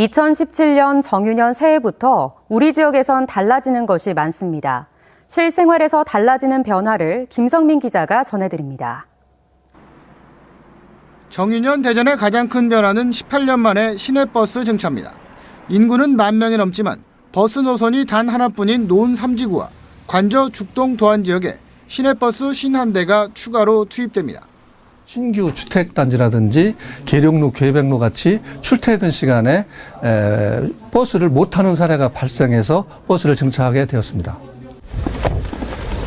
2017년 정유년 새해부터 우리 지역에선 달라지는 것이 많습니다. 실생활에서 달라지는 변화를 김성민 기자가 전해드립니다. 정유년 대전의 가장 큰 변화는 18년 만에 시내버스 증차입니다. 인구는 만 명이 넘지만 버스 노선이 단 하나뿐인 노은 3지구와 관저 죽동 도안 지역에 시내버스 신한 대가 추가로 투입됩니다. 신규 주택단지라든지 계룡로, 계백로 같이 출퇴근 시간에 에, 버스를 못 타는 사례가 발생해서 버스를 증차하게 되었습니다.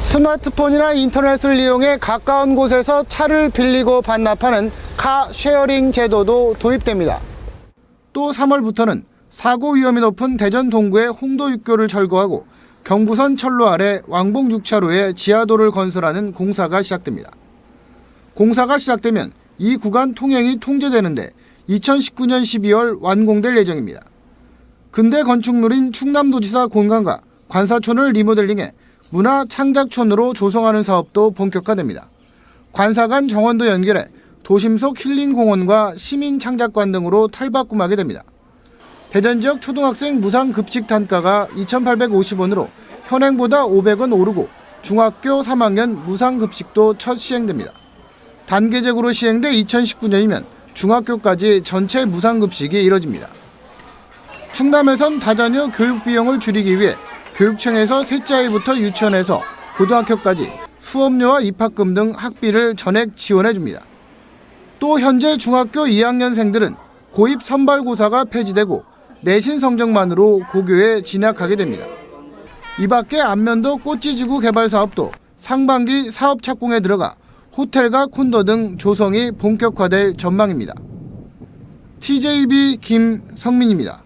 스마트폰이나 인터넷을 이용해 가까운 곳에서 차를 빌리고 반납하는 카 쉐어링 제도도 도입됩니다. 또 3월부터는 사고 위험이 높은 대전 동구의 홍도 육교를 철거하고 경부선 철로 아래 왕복 6차로에 지하도를 건설하는 공사가 시작됩니다. 공사가 시작되면 이 구간 통행이 통제되는데 2019년 12월 완공될 예정입니다. 근대 건축물인 충남도지사 공간과 관사촌을 리모델링해 문화 창작촌으로 조성하는 사업도 본격화됩니다. 관사간 정원도 연결해 도심 속 힐링 공원과 시민 창작관 등으로 탈바꿈하게 됩니다. 대전 지역 초등학생 무상 급식 단가가 2,850원으로 현행보다 500원 오르고 중학교 3학년 무상 급식도 첫 시행됩니다. 단계적으로 시행돼 2019년이면 중학교까지 전체 무상 급식이 이뤄집니다. 충남에선 다자녀 교육 비용을 줄이기 위해 교육청에서 셋째 아이부터 유치원에서 고등학교까지 수업료와 입학금 등 학비를 전액 지원해 줍니다. 또 현재 중학교 2학년생들은 고입 선발고사가 폐지되고 내신 성적만으로 고교에 진학하게 됩니다. 이 밖에 안면도 꽃지지구 개발 사업도 상반기 사업 착공에 들어가 호텔과 콘도 등 조성이 본격화될 전망입니다. TJB 김성민입니다.